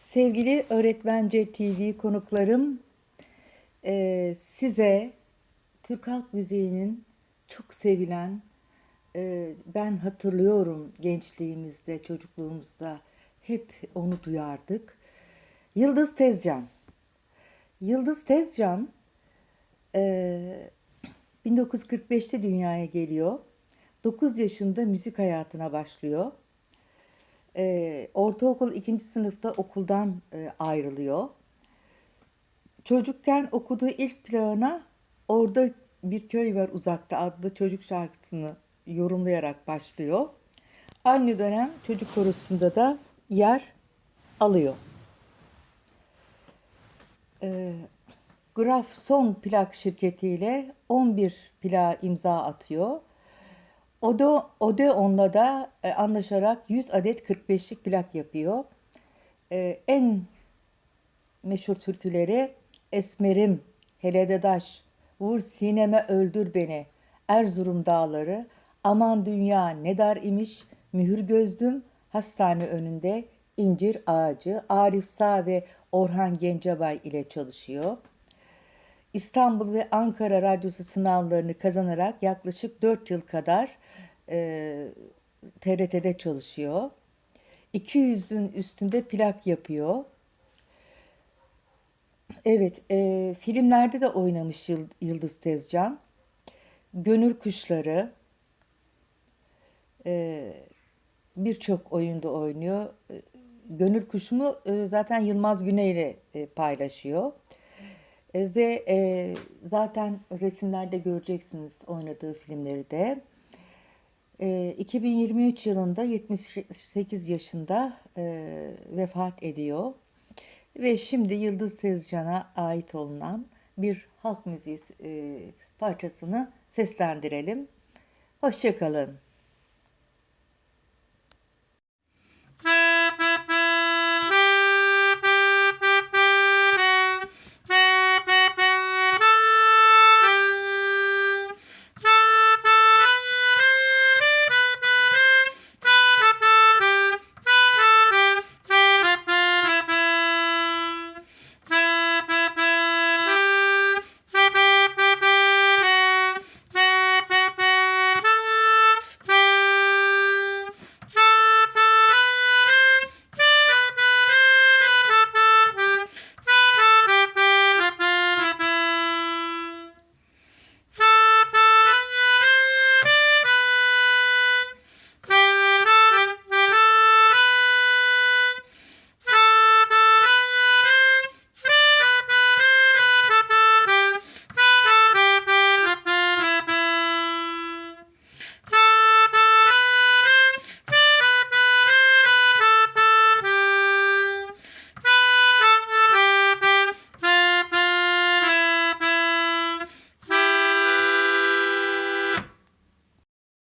Sevgili Öğretmence TV konuklarım, eee, size Türk Halk Müziği'nin çok sevilen, eee, ben hatırlıyorum gençliğimizde, çocukluğumuzda hep onu duyardık. Yıldız Tezcan. Yıldız Tezcan eee 1945'te dünyaya geliyor. 9 yaşında müzik hayatına başlıyor. Eee, ortaokul ikinci sınıfta okuldan e, ayrılıyor. Çocukken okuduğu ilk plana Orada Bir Köy Var Uzakta adlı çocuk şarkısını yorumlayarak başlıyor. Aynı dönem çocuk korosunda da yer alıyor. Eee Graf Son plak şirketiyle 11 plağa imza atıyor. Ode, Odeon'la da e, anlaşarak 100 adet 45'lik plak yapıyor. E, en meşhur türküleri Esmerim, Hele Dadaş, Vur sineme öldür beni, Erzurum dağları, Aman dünya ne dar imiş, Mühür gözlüm, Hastane önünde, incir ağacı, Arif Sağ ve Orhan Gencebay ile çalışıyor. İstanbul ve Ankara Radyosu sınavlarını kazanarak yaklaşık 4 yıl kadar e, TRT'de çalışıyor. 200'ün üstünde plak yapıyor. Evet, e, filmlerde de oynamış Yıl- Yıldız Tezcan. Gönül Kuşları, e, birçok oyunda oynuyor. E, Gönül Kuşu'mu e, zaten Yılmaz Güney ile e, paylaşıyor. E, ve e, zaten resimlerde göreceksiniz oynadığı filmleri de. E, 2023 yılında 78 yaşında e, vefat ediyor. Ve şimdi Yıldız Tezcan'a ait olunan bir halk müziği e, parçasını seslendirelim. Hoşçakalın.